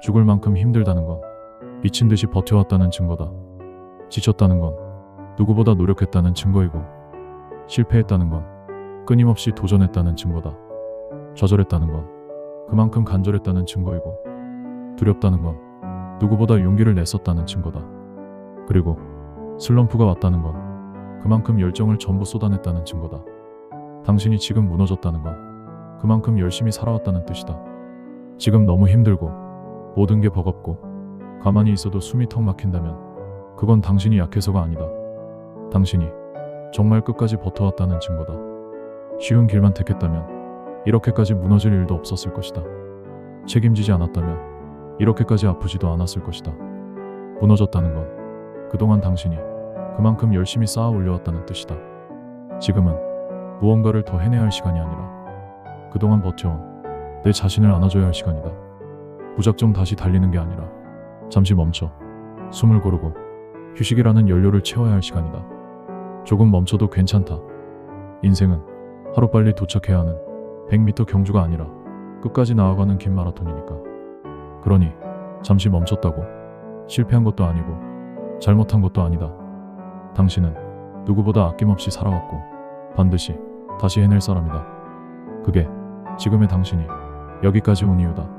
죽을 만큼 힘들다는 건 미친 듯이 버텨왔다는 증거다. 지쳤다는 건 누구보다 노력했다는 증거이고 실패했다는 건 끊임없이 도전했다는 증거다. 좌절했다는 건 그만큼 간절했다는 증거이고 두렵다는 건 누구보다 용기를 냈었다는 증거다. 그리고 슬럼프가 왔다는 건 그만큼 열정을 전부 쏟아냈다는 증거다. 당신이 지금 무너졌다는 건 그만큼 열심히 살아왔다는 뜻이다. 지금 너무 힘들고 모든 게 버겁고 가만히 있어도 숨이 턱 막힌다면 그건 당신이 약해서가 아니다. 당신이 정말 끝까지 버텨왔다는 증거다. 쉬운 길만 택했다면 이렇게까지 무너질 일도 없었을 것이다. 책임지지 않았다면 이렇게까지 아프지도 않았을 것이다. 무너졌다는 건 그동안 당신이 그만큼 열심히 쌓아 올려왔다는 뜻이다. 지금은 무언가를 더 해내야 할 시간이 아니라 그동안 버텨온 내 자신을 안아줘야 할 시간이다. 무작정 다시 달리는 게 아니라 잠시 멈춰 숨을 고르고 휴식이라는 연료를 채워야 할 시간이다. 조금 멈춰도 괜찮다. 인생은 하루빨리 도착해야 하는 100m 경주가 아니라 끝까지 나아가는 긴 마라톤이니까. 그러니 잠시 멈췄다고 실패한 것도 아니고 잘못한 것도 아니다. 당신은 누구보다 아낌없이 살아왔고 반드시 다시 해낼 사람이다. 그게 지금의 당신이 여기까지 온 이유다.